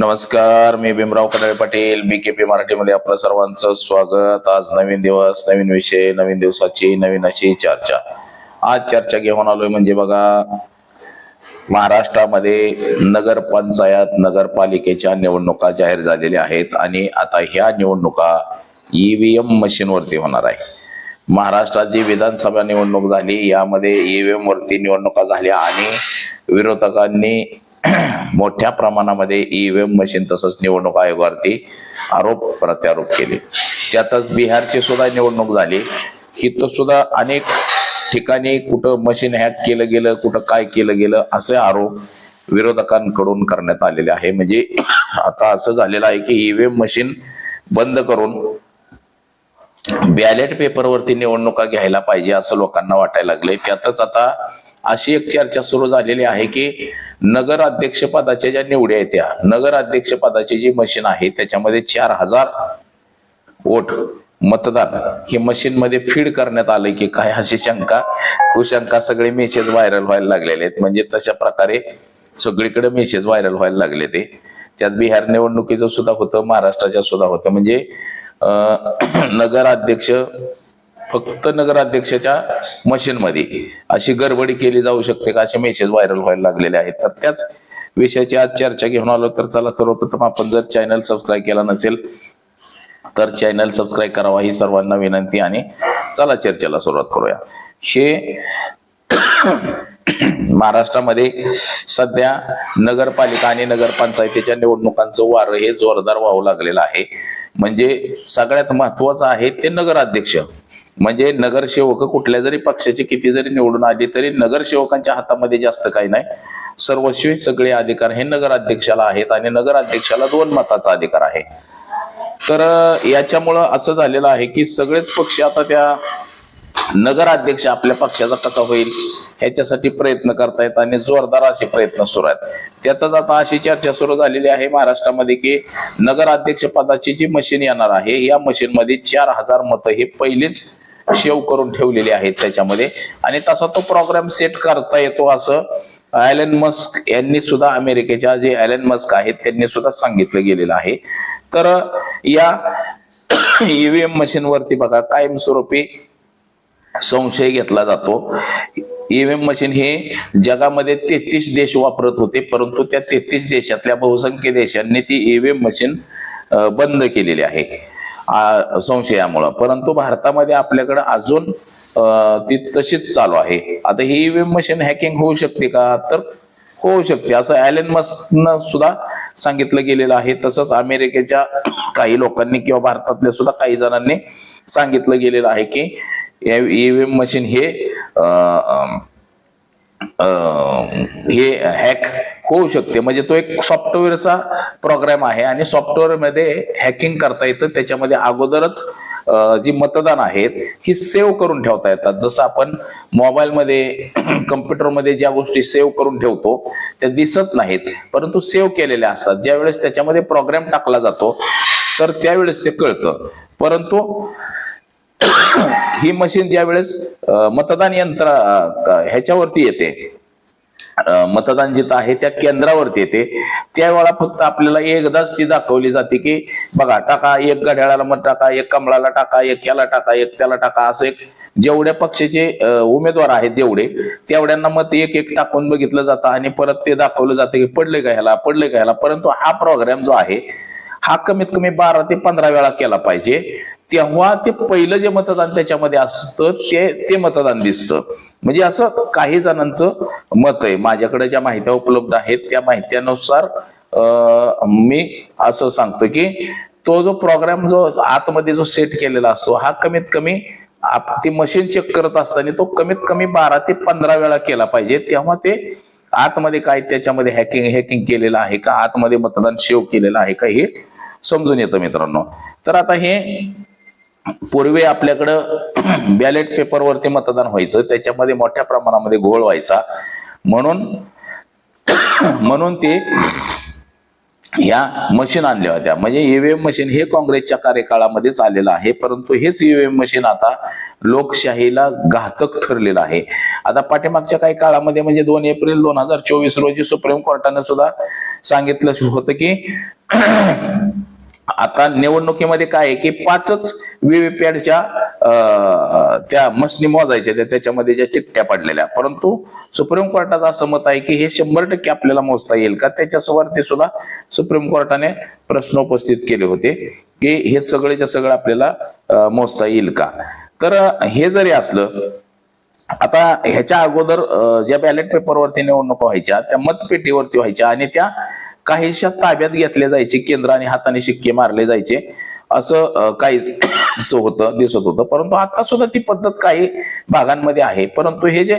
नमस्कार मी Bhimrao Kadale Patil B K P मराठीमध्ये आपलं सर्वांचं स्वागत. आज नवीन दिवस नवीन विषय नवीन दिवसाची नवीन अशी चर्चा. आज चर्चा घेऊन आलोय म्हणजे बघा महाराष्ट्रामध्ये नगरपंचायत नगरपालिकेच्या निवडणुका जाहीर झालेल्या आहेत आणि आता ह्या निवडणुका ईव्हीएम मशीनवरती होणार आहे. महाराष्ट्रात जी विधानसभा निवडणूक झाली यामध्ये ईव्हीएम वरती निवडणुका झाल्या आणि विरोधकांनी मोठ्या प्रमाणामध्ये ईव्हीएम मशीन तसंच निवडणूक आयोगावरती आरोप प्रत्यारोप केले. त्यातच बिहारची सुद्धा निवडणूक झाली. हिथं सुद्धा अनेक ठिकाणी कुठं मशीन हॅक केलं गेलं कुठं काय केलं गेलं असे आरोप विरोधकांकडून करण्यात आलेले आहे. म्हणजे आता असं झालेलं आहे की ईव्हीएम मशीन बंद करून बॅलेट पेपरवरती निवडणुका घ्यायला पाहिजे असं लोकांना वाटायला लागले त्यातच आता अशी एक चर्चा सुरू झालेली आहे की नगराध्यक्षपदाच्या ज्या निवड्या आहेत त्या नगराध्यक्षपदाची जी मशीन आहे त्याच्यामध्ये चार हजार वोट मतदान हे मशीन मध्ये फीड करण्यात आलंय की काय अशी शंका कुशंका सगळे मेसेज व्हायरल व्हायला लागलेले आहेत. म्हणजे तशा प्रकारे सगळीकडे मेसेज व्हायरल व्हायला लागले ते. त्यात बिहार निवडणुकीचं सुद्धा होतं महाराष्ट्राच्या सुद्धा होतं. म्हणजे नगराध्यक्ष फक्त नगराध्यक्षाच्या मशीनमध्ये अशी गडबडी केली जाऊ शकते का? असे मेसेज व्हायरल व्हायला लागलेले आहेत. तर त्याच विषयाची आज चर्चा घेऊन आलो तर चला सर्वप्रथम आपण जर चॅनल सबस्क्राईब केला नसेल तर चॅनल सबस्क्राईब करावा ही सर्वांना विनंती आणि चला चर्चेला सुरुवात करूया. हे महाराष्ट्रामध्ये सध्या नगरपालिका आणि नगरपंचायतीच्या निवडणुकांचं वारं हे जोरदार वाहू लागलेलं आहे. म्हणजे सगळ्यात महत्वाचं आहे ते नगराध्यक्ष. म्हणजे नगरसेवक कुठल्या जरी पक्षाचे किती जरी निवडून आले तरी नगरसेवकांच्या हातामध्ये जास्त काही नाही. सर्वस्वी सगळे अधिकार हे नगराध्यक्षाला आहेत आणि नगराध्यक्षाला दोन मताचा अधिकार आहे. तर याच्यामुळं असं झालेलं आहे की सगळेच पक्ष आता त्या नगराध्यक्ष आपल्या पक्षाचा कसा होईल ह्याच्यासाठी प्रयत्न करतायत आणि जोरदार असे प्रयत्न सुरू आहेत. त्यातच आता अशी चर्चा सुरू झालेली आहे महाराष्ट्रामध्ये की नगराध्यक्ष पदाची जी मशीन येणार आहे या मशीनमध्ये चार हजार मतं हे पहिलेच शेव करून ठेवलेले आहेत त्याच्यामध्ये. आणि तसा तो प्रोग्राम सेट करता येतो असं ॲलन मस्क यांनी सुद्धा अमेरिकेच्या जे ॲलन मस्क आहेत त्यांनी सुद्धा सांगितलं गेलेलं आहे. तर या ईव्हीएम मशीन वरती बघा कायमस्वरूपी संशय घेतला जातो. ईव्हीएम मशीन हे जगामध्ये तेहतीस देश वापरत होते परंतु त्या तेहतीस देशातल्या बहुसंख्य देशांनी ती ईव्हीएम मशीन बंद केलेली आहे. संशयामुळं परंतु भारतामध्ये आपल्याकडे अजून ती तशीच चालू आहे. आता ही ईव्हीएम मशीन हॅकिंग होऊ शकते का? तर होऊ शकते. असं ॲलन मस्कनं सुद्धा सांगितलं गेलेलं आहे. तसंच अमेरिकेच्या काही लोकांनी किंवा भारतातल्या सुद्धा काही जणांनी सांगितलं गेलेलं आहे की ईव्हीएम मशीन हे हे हॅक होऊ शकते. म्हणजे तो एक सॉफ्टवेअरचा प्रोग्राम आहे आणि सॉफ्टवेअरमध्ये हॅकिंग करता येतं. त्याच्यामध्ये अगोदरच जी मतदान आहेत ही सेव्ह करून ठेवता येतात. जसं आपण मोबाईलमध्ये कम्प्युटरमध्ये ज्या गोष्टी सेव्ह करून ठेवतो त्या दिसत नाहीत. परंतु सेव्ह केलेल्या असतात. ज्यावेळेस त्याच्यामध्ये प्रोग्राम टाकला जातो तर त्यावेळेस ते कळतं. परंतु ही मशीन ज्या वेळेस मतदान यंत्र ह्याच्यावरती येते. मतदान जिथं आहे त्या केंद्रावरती येते. त्यावेळा फक्त आपल्याला एकदाच ती दाखवली जाते की बघा टाका एक घड्याळाला मत टाका एक कमळाला टाका एक ह्याला टाका एक त्याला टाका असं एक जेवढ्या पक्षाचे उमेदवार आहेत जेवढे तेवढ्यांना मत एक एक टाकून बघितलं जातं आणि परत ते दाखवलं जातं की पडले का ह्याला पडले का ह्याला. परंतु हा प्रोग्राम जो आहे हा कमीत कमी बारा ते पंधरा वेळा केला पाहिजे. तेव्हा ते पहिलं जे मतदान त्याच्यामध्ये असतं ते ते मतदान दिसतं. म्हणजे असं काही जणांचं मत आहे. माझ्याकडे ज्या माहित्या उपलब्ध आहेत त्या माहित्यानुसार मी असं सांगतो की तो जो प्रोग्राम जो आतमध्ये जो सेट केलेला असतो हा कमीत कमी आप- ती मशीन चेक करत असताना तो कमीत कमी बारा ते पंधरा वेळा केला पाहिजे. तेव्हा ते आतमध्ये काय त्याच्यामध्ये हॅकिंग हॅकिंग केलेलं आहे का? आतमध्ये मतदान शेव केलेलं आहे का? हे समजून येतं मित्रांनो. तर आता हे पूर्वी आपल्याकडं बॅलेट पेपरवरती मतदान व्हायचं त्याच्यामध्ये मोठ्या प्रमाणामध्ये घोळ व्हायचा. म्हणून म्हणून ते ह्या मशीन आणल्या होत्या. म्हणजे ईव्हीएम मशीन हे काँग्रेसच्या कार्यकाळामध्येच आलेलं आहे परंतु हेच ईव्हीएम मशीन आता लोकशाहीला घातक ठरलेलं आहे. आता पाठीमागच्या काही काळामध्ये म्हणजे दोन एप्रिल दोन हजार चोवीस रोजी सुप्रीम कोर्टाने सुद्धा सांगितलं होतं की आता निवडणुकीमध्ये काय आहे की पाचच व्हीव्हीपॅटच्या त्या मशनी मोजायच्या त्या त्याच्यामध्ये ज्या चिठ्ठ्या पडलेल्या. परंतु सुप्रीम कोर्टाचं असं मत आहे की हे शंभर टक्के आपल्याला मोजता येईल का? त्याच्यावरती सुद्धा सुप्रीम कोर्टाने प्रश्न उपस्थित केले होते की हे सगळेच्या सगळं आपल्याला मोजता येईल का? तर हे जरी असलं आता ह्याच्या अगोदर ज्या बॅलेट पेपरवरती निवडणुका व्हायच्या त्या मतपेटीवरती व्हायच्या आणि त्या काहीशा ताब्यात घेतल्या जायचे केंद्र आणि हाताने शिक्के मारले जायचे असं काहीच काही असं होतं दिसत होतं. परंतु आता सुद्धा ती पद्धत काही भागांमध्ये आहे. परंतु हे जे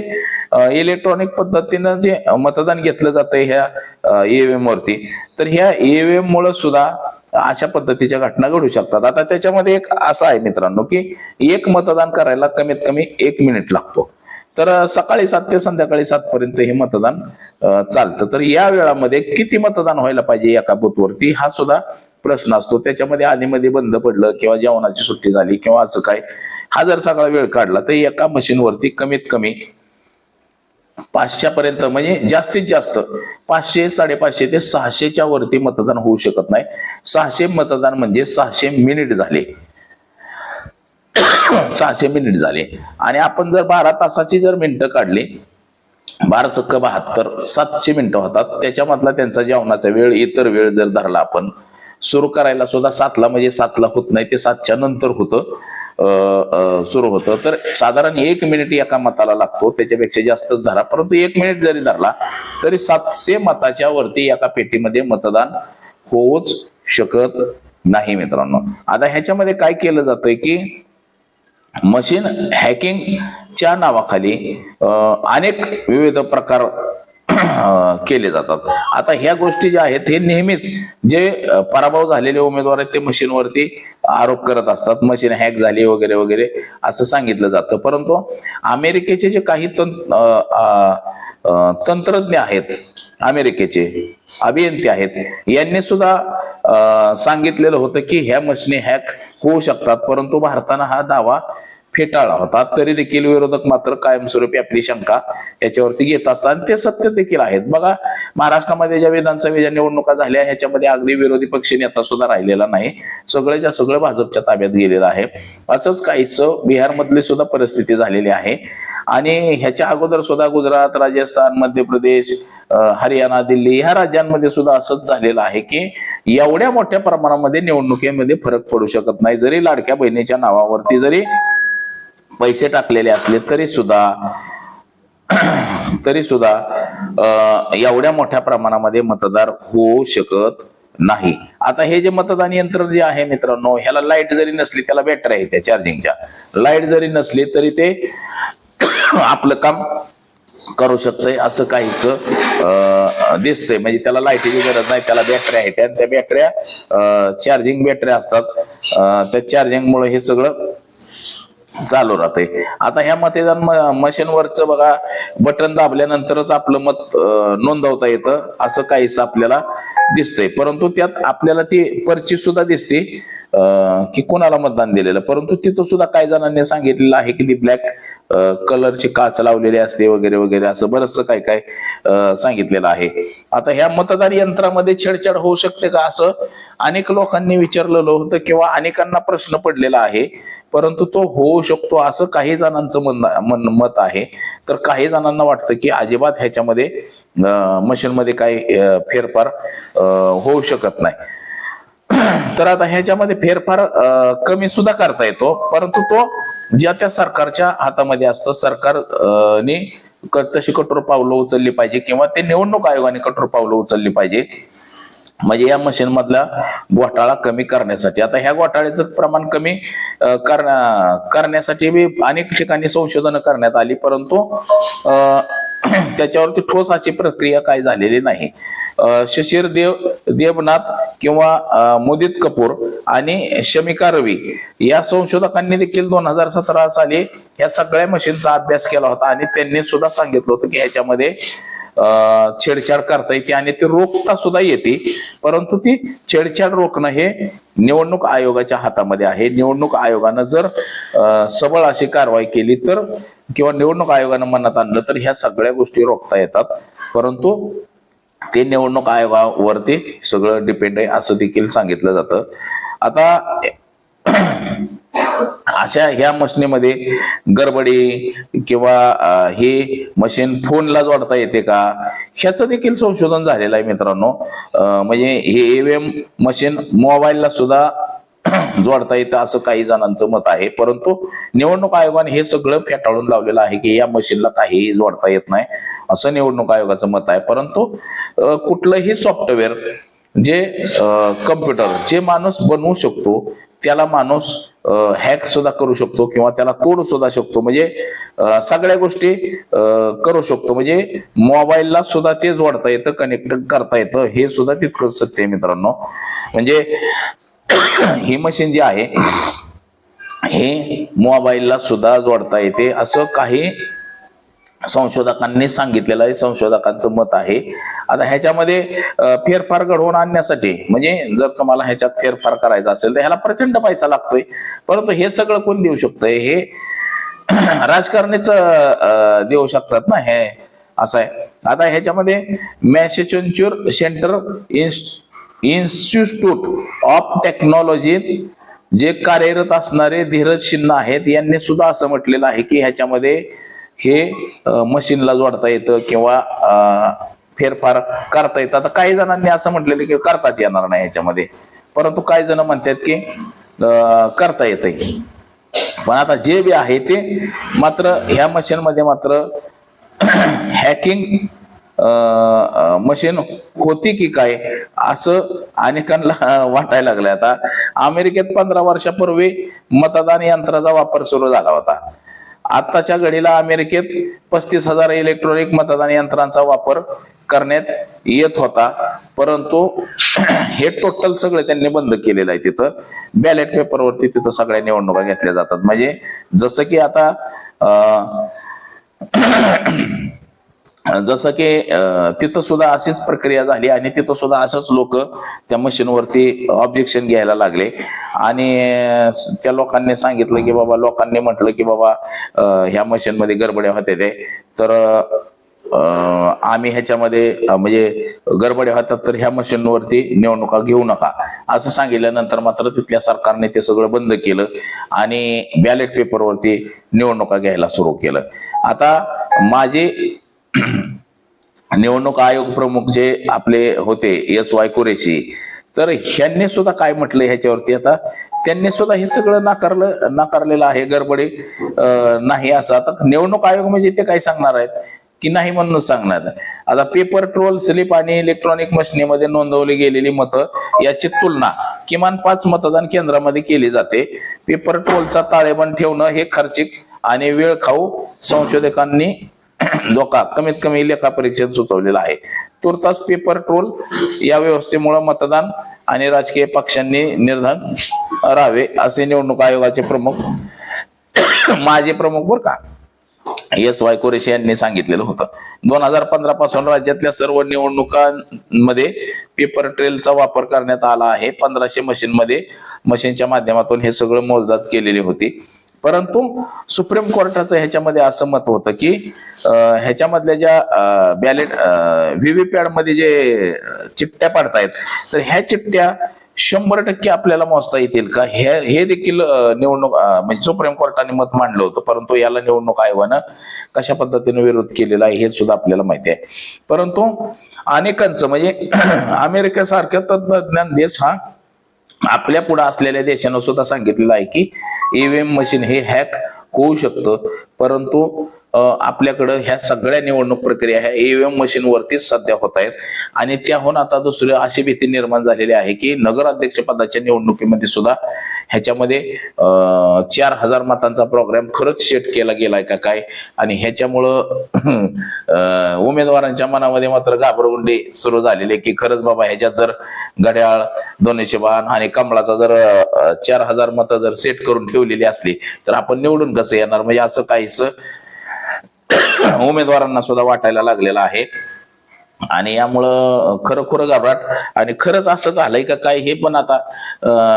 इलेक्ट्रॉनिक पद्धतीनं जे मतदान घेतलं जातं ह्या ईव्हीएम वरती तर ह्या ईव्हीएम मुळे सुद्धा अशा पद्धतीच्या घटना घडू शकतात. आता त्याच्यामध्ये एक असं आहे मित्रांनो की एक मतदान करायला कमीत कमी एक मिनिट लागतो. तर सकाळी सात ते संध्याकाळी सात पर्यंत हे मतदान चालतं. तर या वेळामध्ये किती मतदान व्हायला पाहिजे एका बूथवरती हा सुद्धा प्रश्न असतो. त्याच्यामध्ये आधीमध्ये बंद पडलं किंवा जेवणाची सुट्टी झाली किंवा असं काय. हा जर सगळा वेळ काढला तर एका मशीनवरती कमीत कमी पाचशे पर्यंत म्हणजे जास्तीत जास्त पाचशे साडेपाचशे ते सहाशेच्या वरती मतदान होऊ शकत नाही. सहाशे मतदान म्हणजे सहाशे मिनिट झाले. सहाशे मिनिट झाले. आणि आपण जर बारा तासाची जर मिनिटं काढली बारा सक्क बहात्तर सातशे मिनिटं होतात. त्याच्यामधला त्यांचा जेवणाचा वेळ इतर वेळ जर धरला आपण सुरू करायला सुद्धा सातला म्हणजे सातला होत नाही ते सातच्या नंतर होतं सुरू होतं. तर साधारण एक मिनिट एका मताला लागतो त्याच्यापेक्षा जास्तच धरा. परंतु एक मिनिट जरी धरला तरी सातशे मताच्या वरती एका पेटीमध्ये मतदान होऊच शकत नाही मित्रांनो. आता ह्याच्यामध्ये काय केलं जातंय की मशीन हॅकिंगच्या नावाखाली अनेक विविध प्रकार केले जातात. आता ह्या गोष्टी ज्या आहेत हे नेहमीच जे पराभव झालेले उमेदवार आहेत ते मशीनवरती आरोप करत असतात. मशीन हॅक झाली वगैरे वगैरे असं सांगितलं जातं. परंतु अमेरिकेचे जे काही तंत्र तंत्रज्ञ आहेत अमेरिकेचे अभियंते आहेत. यांनी सुद्धा अं, सांगितलेलं होतं की ह्या मशीनी हॅक होऊ शकतात परंतु भारतानं हा दावा फेटाळला होता तरी देखील विरोधक मात्र कायमस्वरूपी आपली शंका याच्यावरती घेत असतात. आणि ते सत्य देखील आहेत. बघा महाराष्ट्रामध्ये ज्या विधानसभेच्या निवडणुका झाल्या ह्याच्यामध्ये अगदी विरोधी पक्ष नेता सुद्धा राहिलेला नाही. सगळेच्या सगळं भाजपच्या ताब्यात गेलेलं आहे. असंच काहीच बिहारमधली सुद्धा परिस्थिती झालेली आहे. आणि ह्याच्या अगोदर सुद्धा गुजरात राजस्थान मध्य प्रदेश हरियाणा दिल्ली ह्या राज्यांमध्ये सुद्धा असंच झालेलं आहे की एवढ्या मोठ्या प्रमाणामध्ये निवडणुकीमध्ये फरक पडू शकत नाही. जरी लाडक्या बहिणीच्या नावावरती जरी पैसे टाकलेले असले तरी सुद्धा तरी सुद्धा एवढ्या मोठ्या प्रमाणामध्ये मतदार होऊ शकत नाही. आता हे जे मतदान यंत्र जे आहे मित्रांनो ह्याला लाइट जरी नसली त्याला बॅटरी आहे त्या चार्जिंगच्या लाइट जरी नसली तरी ते आपलं काम करू शकतंय असं काहीच अं, दिसतंय. म्हणजे त्याला लाईटीची गरज नाही त्याला बॅटऱ्या आहेत त्या बॅटऱ्या चार्जिंग बॅटऱ्या असतात. त्या चार्जिंगमुळे हे सगळं चालू राहते आता ह्या मतदान मशीनवरच बघा बटन दाबल्यानंतरच आपलं मत नोंदवता येतं असं काहीच आपल्याला दिसतंय. परंतु त्यात आपल्याला ती पर्ची सुद्धा दिसते. की कोणाला मतदान दिलेलं? परंतु तिथं सुद्धा काही जणांनी सांगितलेलं आहे की ती ब्लॅक कलरची काच लावलेली असते वगैरे वगैरे असं बरंचसं काय काय सांगितलेलं आहे. आता ह्या मतदान यंत्रामध्ये छेडछाड होऊ शकते का असं? अनेक लोकांनी विचारलेलं होतं किंवा अनेकांना प्रश्न पडलेला आहे. परंतु तो होऊ शकतो असं काही जणांचं मन मत आहे. तर काही जणांना वाटतं की अजिबात ह्याच्यामध्ये मशीनमध्ये काही फेरफार होऊ शकत नाही. तर आता ह्याच्यामध्ये फेरफार कमी सुद्धा करता येतो. परंतु तो ज्या त्या सरकारच्या हातामध्ये असतो सरकारने तशी कठोर पावलं उचलली पाहिजे किंवा ते निवडणूक आयोगाने कठोर पावलं उचलली पाहिजे. म्हणजे या मशीन मधला घोटाळा कमी करण्यासाठी. आता ह्या घोटाळ्याचं प्रमाण कमी करण्या करण्यासाठी बी अनेक ठिकाणी संशोधन करण्यात आली. परंतु त्याच्यावरती ठोस अशी प्रक्रिया काय झालेली नाही. शशीर देव देवनाथ किंवा मोदित मुदित कपूर आणि शमिका रवी या संशोधकांनी देखील दोन हजार सतरा साली ह्या सगळ्या मशीनचा अभ्यास केला होता आणि त्यांनी सुद्धा सांगितलं होतं की ह्याच्यामध्ये छेडछाड करता येते आणि ती रोखता सुद्धा येते. परंतु ती छेडछाड रोखणं हे निवडणूक आयोगाच्या हातामध्ये आहे. निवडणूक आयोगानं जर सबळ अशी कारवाई केली तर किंवा निवडणूक आयोगानं मनात आणलं तर ह्या सगळ्या गोष्टी रोखता येतात. परंतु ते निवडणूक आयोगावरती सगळं डिपेंड आहे असं देखील सांगितलं जातं. आता अशा ह्या मशीनमध्ये गडबडी किंवा हे मशीन फोनला जोडता येते का? ह्याचं देखील संशोधन झालेलं आहे मित्रांनो. म्हणजे हे ईव्हीएम मशीन मोबाईलला सुद्धा जोडता येतं असं काही जणांचं मत आहे. परंतु निवडणूक आयोगाने हे सगळं फेटाळून लावलेलं आहे की या मशीनला काहीही जोडता येत नाही असं निवडणूक आयोगाचं मत आहे. परंतु कुठलंही सॉफ्टवेअर जे कम्प्युटर जे माणूस बनवू शकतो त्याला माणूस हॅक सुद्धा करू शकतो किंवा त्याला तोड सुद्धा शकतो. म्हणजे सगळ्या गोष्टी करू शकतो. म्हणजे मोबाईलला सुद्धा ते जोडता येतं कनेक्ट करता येतं हे सुद्धा तितकंच सत्य आहे मित्रांनो. म्हणजे ही मशीन जी आहे हे मोबाईलला सुद्धा जोडता येते. असं काही संशोधकांनी सांगितलेलं आहे. संशोधकांचं मत आहे. आता ह्याच्यामध्ये फेरफार घडवून आणण्यासाठी म्हणजे जर तुम्हाला ह्याच्यात फेरफार करायचा असेल तर ह्याला प्रचंड पैसा लागतोय. परंतु हे सगळं कोण देऊ शकतंय? हे राजकारणीच देऊ शकतात ना? हे असं आहे. आता ह्याच्यामध्ये मॅसेच्युअर सेंटर इन्स्टिट्यूट ऑफ टेक्नॉलॉजी जे कार्यरत असणारे धीरज शिन्ना आहेत यांनी सुद्धा असं म्हटलेलं आहे की ह्याच्यामध्ये हे मशीनला जोडता येतं किंवा फेरफार करता येतं. आता काही जणांनी असं म्हटलेलं की करताच येणार नाही ह्याच्यामध्ये. परंतु काही जण म्हणतात की करता येतंय. पण आता जे बी आहे ते मात्र ह्या मशीनमध्ये मात्र हॅकिंग मशीन होती की काय असं अनेकांना वाटायला लागलं आता अमेरिकेत पंधरा वर्षापूर्वी मतदान यंत्राचा वापर सुरू झाला होता. आत्ताच्या घडीला अमेरिकेत पस्तीस हजार इलेक्ट्रॉनिक मतदान यंत्रांचा वापर करण्यात येत होता. परंतु हे टोटल सगळं त्यांनी बंद केलेलं आहे तिथं. बॅलेट पेपरवरती तिथं सगळ्या निवडणुका घेतल्या जातात. म्हणजे जसं की आता अं, जसं की तिथं सुद्धा अशीच प्रक्रिया झाली आणि तिथं सुद्धा असंच लोक त्या मशीनवरती ऑब्जेक्शन घ्यायला लागले. आणि त्या लोकांनी सांगितलं की बाबा लोकांनी म्हटलं की बाबा ह्या मशीनमध्ये गडबड्या होते ते. तर आम्ही ह्याच्यामध्ये म्हणजे गडबड्या होतात तर ह्या मशीनवरती निवडणुका घेऊ नका. असं सांगितल्यानंतर मात्र तिथल्या सरकारने ते सगळं बंद केलं आणि बॅलेट पेपरवरती निवडणुका घ्यायला सुरू केलं. आता माझे निवडणूक आयोग प्रमुख जे आपले होते एस वाय कुरेशी तर ह्यांनी सुद्धा काय म्हटलं ह्याच्यावरती आता? त्यांनी सुद्धा हे सगळं नाकारलं नाकारलेलं आहे गडबडी नाही असं. आता निवडणूक आयोग म्हणजे ते काय सांगणार आहेत? की नाही म्हणून सांगणार. आता पेपर ट्रोल स्लिप आणि इलेक्ट्रॉनिक मशिनीमध्ये नोंदवली गेलेली मतं याची तुलना किमान पाच मतदान केंद्रामध्ये केली जाते. पेपर ट्रोलचा ताळेबंद ठेवणं हे खर्चिक आणि वेळ खाऊ संशोधकांनी धोका कमीत कमी लेखा परीक्षेत सुचवलेला आहे. तुर्तास पेपर ट्रोल या व्यवस्थेमुळे मतदान आणि राजकीय पक्षांनी निर्धन राहावे असे निवडणूक आयोगाचे प्रमुख माजी प्रमुख बर का एस वाय कुरेशी यांनी सांगितलेलं होतं. दोन हजार पंधरा पासून राज्यातल्या सर्व निवडणुकांमध्ये पेपर ट्रेलचा वापर करण्यात आला आहे. पंधराशे मशीन मध्ये मशीनच्या माध्यमातून हे सगळं मोजदाद केलेली होती. परंतु सुप्रीम कोर्टाचं ह्याच्यामध्ये असं मत होतं की ह्याच्यामधल्या ज्या बॅलेट व्हीव्हीपॅडमध्ये जे चिपट्या पाडतायत पडतायत तर ह्या चिपट्या शंभर टक्के आपल्याला मोजता येतील का? हे हे देखील निवडणूक म्हणजे सुप्रीम कोर्टाने मत मांडलं होतं परंतु याला निवडणूक आयोगानं कशा पद्धतीने विरोध केलेला आहे हे सुद्धा आपल्याला माहिती आहे. परंतु अनेकांचं म्हणजे अमेरिकेसारख्या तंत्रज्ञान देश हा आपल्या पुढे असलेल्या देशानं सुद्धा सांगितलेलं आहे की ईव्हीएम मशीन हे हॅक होऊ शकतं. परंतु आपल्याकडं ह्या सगळ्या निवडणूक प्रक्रिया ह्या ईव्हीएम मशीन वरतीच सध्या होत आहेत. आणि त्याहून आता दुसरी अशी भीती निर्माण झालेली आहे की नगराध्यक्ष पदाच्या निवडणुकीमध्ये सुद्धा ह्याच्यामध्ये चार हजार मतांचा प्रोग्राम खरंच सेट केला गेलाय का काय? आणि ह्याच्यामुळं उमेदवारांच्या मनामध्ये मात्र घाबरगुंडी सुरू झालेली आहे की खरंच बाबा ह्याच्यात जर घड्याळ धनुष्यबाण आणि कमळाचा जर चार हजार मतं जर सेट करून ठेवलेली असली तर आपण निवडून कसं येणार? म्हणजे असं काहीच उमेदवारांना सुद्धा वाटायला लागलेलं आहे. आणि यामुळं खरं घबराट. आणि खरंच असं झालंय का काय हे पण आता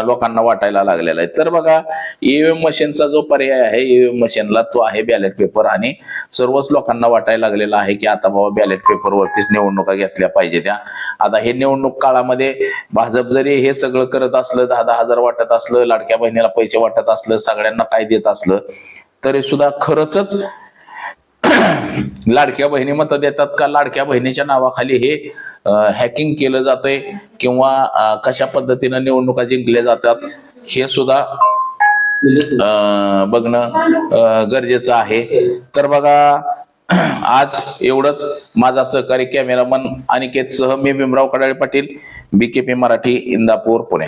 लोकांना वाटायला लागलेलं आहे. तर बघा ईव्हीएम मशीनचा जो पर्याय आहे ईव्हीएम मशीनला तो आहे बॅलेट पेपर आणि सर्वच लोकांना वाटायला लागलेला आहे की आता बाबा बॅलेट पेपरवरतीच निवडणुका घेतल्या पाहिजे त्या. आता हे निवडणूक काळामध्ये भाजप जरी हे सगळं करत असलं दहा दहा हजार वाटत असलं लाडक्या बहिणीला पैसे वाटत असलं सगळ्यांना काय देत असलं तरी सुद्धा खरंच लाडक्या बहिणी मतं देतात का? लाडक्या बहिणीच्या नावाखाली हे हॅकिंग केलं जातंय किंवा कशा पद्धतीनं निवडणुका जिंकल्या जातात हे सुद्धा बघणं गरजेचं आहे. तर बघा आज एवढंच. माझा सहकारी कॅमेरामन अनिकेत सह मी भीमराव कडाळे पाटील बीकेपी मराठी इंदापूर पुणे.